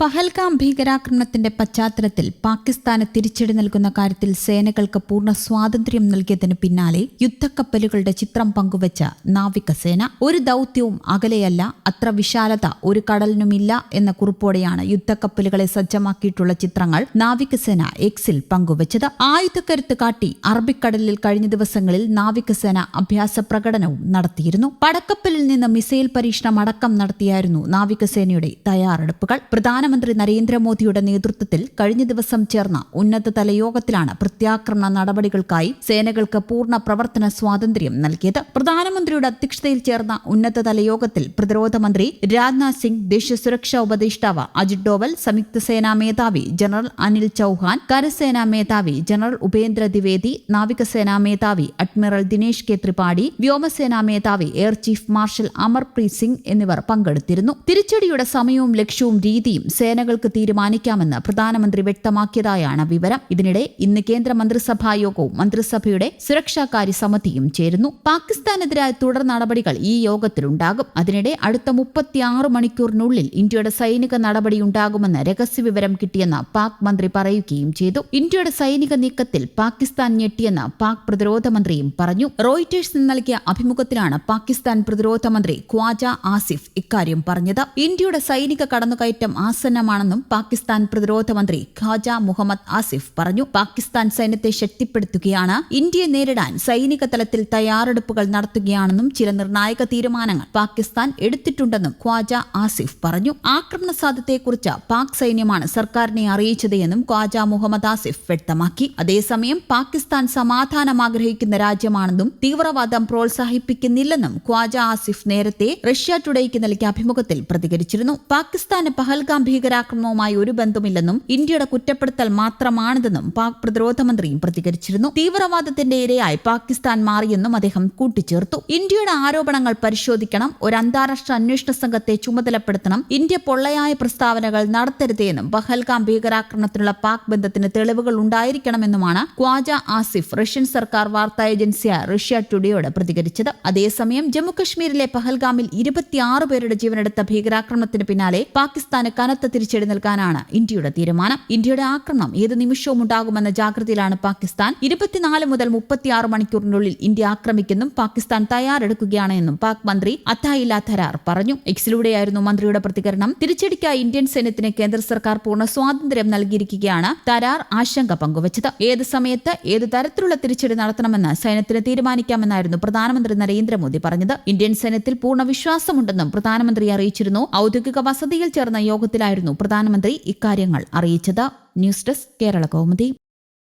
പഹൽഗാം ഭീകരാക്രമണത്തിന്റെ പശ്ചാത്തലത്തിൽ പാകിസ്ഥാന് തിരിച്ചടി നൽകുന്ന കാര്യത്തിൽ സേനകൾക്ക് പൂർണ സ്വാതന്ത്ര്യം നൽകിയതിനു പിന്നാലെ യുദ്ധക്കപ്പലുകളുടെ ചിത്രം പങ്കുവച്ച നാവികസേന ഒരു ദൗത്യവും അകലെയല്ല അത്ര വിശാലത ഒരു കടലിനുമില്ല എന്ന കുറിപ്പോടെയാണ് യുദ്ധക്കപ്പലുകളെ സജ്ജമാക്കിയിട്ടുള്ള ചിത്രങ്ങൾ നാവികസേന എക്സിൽ പങ്കുവച്ചത്. ആയുധക്കരുത്ത് കാട്ടി അറബിക്കടലിൽ കഴിഞ്ഞ ദിവസങ്ങളിൽ നാവികസേന അഭ്യാസ പ്രകടനവും നടത്തിയിരുന്നു. പടക്കപ്പലിൽ നിന്ന് മിസൈൽ പരീക്ഷണം അടക്കം നടത്തിയായിരുന്നു നാവികസേനയുടെ തയ്യാറെടുപ്പുകൾ. പ്രധാനമന്ത്രി നരേന്ദ്രമോദിയുടെ നേതൃത്വത്തിൽ കഴിഞ്ഞ ദിവസം ചേർന്ന ഉന്നതതല യോഗത്തിലാണ് പ്രത്യാക്രമണ നടപടികൾക്കായി സേനകൾക്ക് പൂർണ പ്രവർത്തന സ്വാതന്ത്ര്യം നൽകിയത്. പ്രധാനമന്ത്രിയുടെ അധ്യക്ഷതയിൽ ചേർന്ന ഉന്നതതല യോഗത്തിൽ പ്രതിരോധ മന്ത്രി രാജ്നാഥ് സിംഗ് ദേശീയ സുരക്ഷാ ഉപദേഷ്ടാവ് അജിത് ഡോവൽ സംയുക്ത സേനാ മേധാവി ജനറൽ അനിൽ ചൌഹാൻ കരസേനാ മേധാവി ജനറൽ ഉപേന്ദ്ര ദ്വിവേദി നാവികസേനാ മേധാവി അഡ്മിറൽ ദിനേശ് കെ ത്രിപാഠി വ്യോമസേനാ മേധാവി air chief marshal Amarpreet Singh എന്നിവർ പങ്കെടുത്തിരുന്നു. തിരിച്ചടിയുടെ സമയവും ലക്ഷ്യവും രീതിയും സേനകൾക്ക് തീരുമാനിക്കാമെന്ന് പ്രധാനമന്ത്രി വ്യക്തമാക്കിയതായാണ് വിവരം. ഇതിനിടെ ഇന്ന് കേന്ദ്ര മന്ത്രിസഭാ യോഗവും മന്ത്രിസഭയുടെ സുരക്ഷാകാര്യ സമിതിയും ചേരുന്നു. പാകിസ്ഥാനെതിരായ തുടർ നടപടികൾ ഈ യോഗത്തിലുണ്ടാകും. അതിനിടെ അടുത്ത മുപ്പത്തിയാറ് മണിക്കൂറിനുള്ളിൽ ഇന്ത്യയുടെ സൈനിക നടപടിയുണ്ടാകുമെന്ന് രഹസ്യവിവരം കിട്ടിയെന്ന് പാക് മന്ത്രി പറയുകയും ചെയ്തു. ഇന്ത്യയുടെ സൈനിക നീക്കത്തിൽ പാകിസ്ഥാൻ ഞെട്ടിയെന്ന് പാക് പ്രതിരോധ മന്ത്രിയും പറഞ്ഞു. റോയിറ്റേഴ്സിന് നൽകിയ അഭിമുഖത്തിലാണ് പാകിസ്ഥാൻ പ്രതിരോധ മന്ത്രി ഖ്വാജ ആസിഫ് ഇക്കാര്യം പറഞ്ഞത്. ഇന്ത്യയുടെ സൈനിക കടന്നുകയറ്റം ആസന്നമാണെന്നും പാകിസ്ഥാൻ പ്രതിരോധ മന്ത്രി ഖാജ മുഹമ്മദ് ആസിഫ് പറഞ്ഞു. പാകിസ്ഥാൻ സൈന്യത്തെ ശക്തിപ്പെടുത്തുകയാണ് ഇന്ത്യയെ നേരിടാൻ സൈനിക തലത്തിൽ തയ്യാറെടുപ്പുകൾ നടത്തുകയാണെന്നും ചില നിർണായക തീരുമാനങ്ങൾ പാകിസ്ഥാൻ എടുത്തിട്ടുണ്ടെന്നും ഖ്വാജ ആസിഫ് പറഞ്ഞു. ആക്രമണ സാധ്യതയെക്കുറിച്ച് പാക് സൈന്യമാണ് സർക്കാരിനെ അറിയിച്ചത് എന്നും ഖ്വാജ മുഹമ്മദ് ആസിഫ് വ്യക്തമാക്കി. അതേസമയം പാകിസ്ഥാൻ സമാധാനം ആഗ്രഹിക്കുന്ന രാജ്യമാണെന്നും തീവ്രവാദം പ്രോത്സാഹിപ്പിക്കുന്നില്ലെന്നും ഖ്വാജ ആസിഫ് നേരത്തെ റഷ്യ ടുഡേക്ക് നൽകിയ അഭിമുഖത്തിൽ പ്രതികരിച്ചിരുന്നു. പാകിസ്ഥാന് പഹൽഗാം ഭീകരാക്രമണവുമായി ഒരു ബന്ധമില്ലെന്നും ഇന്ത്യയുടെ കുറ്റപ്പെടുത്തൽ മാത്രമാണിതെന്നും പാക് പ്രതിരോധ മന്ത്രിയും പ്രതികരിച്ചിരുന്നു. തീവ്രവാദത്തിന്റെ ഇരയായി പാകിസ്ഥാൻ മാറിയെന്നും അദ്ദേഹം കൂട്ടിച്ചേർത്തു. ഇന്ത്യയുടെ ആരോപണങ്ങൾ പരിശോധിക്കണം ഒരു അന്താരാഷ്ട്ര അന്വേഷണ സംഘത്തെ ചുമതലപ്പെടുത്തണം ഇന്ത്യ പൊള്ളയായ പ്രസ്താവനകൾ നടത്തരുതെന്നും പഹൽഗാം ഭീകരാക്രമണത്തിനുള്ള പാക് ബന്ധത്തിന് തെളിവുകൾ ഉണ്ടായിരിക്കണമെന്നുമാണ് ഖ്വാജ ആസിഫ് റഷ്യൻ സർക്കാർ വാർത്താ ഏജൻസിയായ റഷ്യ ടുഡേയോട് പ്രതികരിച്ചത്. അതേസമയം ജമ്മുകശ്മീരിലെ പഹൽഗാമിൽ ഇരുപത്തിയാറ് പേരുടെ ജീവനെടുത്ത ഭീകരാക്രമണത്തിന് പിന്നാലെ പാകിസ്ഥാന് കനത്ത തിരിച്ചടി നൽകാനാണ് ഇന്ത്യയുടെ തീരുമാനം. ഇന്ത്യയുടെ ആക്രമണം ഏത് നിമിഷവും ഉണ്ടാകുമെന്ന ജാഗ്രതയിലാണ് പാകിസ്ഥാൻ. ഇരുപത്തിനാല് മുതൽ മുപ്പത്തിയാറ് മണിക്കൂറിനുള്ളിൽ ഇന്ത്യ ആക്രമിക്കുന്നും പാകിസ്ഥാൻ തയ്യാറെടുക്കുകയാണ് എന്നും പാക് മന്ത്രി അത്തായില്ല ധരാർ പറഞ്ഞു. എക്സിലൂടെയായിരുന്നു മന്ത്രിയുടെ പ്രതികരണം. തിരിച്ചടിക്കായി ഇന്ത്യൻ സൈന്യത്തിന് കേന്ദ്ര സർക്കാർ പൂർണ സ്വാതന്ത്ര്യം നൽകിയിരിക്കുകയാണ് തരാർ ആശങ്ക പങ്കുവച്ചത്. ഏത് സമയത്ത് ഏത് തരത്തിലുള്ള തിരിച്ചടി നടത്തണമെന്ന് സൈന്യത്തിന് തീരുമാനിക്കാമെന്നായിരുന്നു പ്രധാനമന്ത്രി നരേന്ദ്രമോദി പറഞ്ഞത്. ഇന്ത്യൻ സൈന്യത്തിൽ പൂർണ വിശ്വാസമുണ്ടെന്നും പ്രധാനമന്ത്രി അറിയിച്ചിരുന്നു. ഔദ്യോഗിക വസതിയിൽ ചേർന്ന യോഗത്തിലായിരുന്നു പ്രധാനമന്ത്രി ഇക്കാര്യങ്ങൾ അറിയിച്ചത്. News desk Kerala Kaumudi.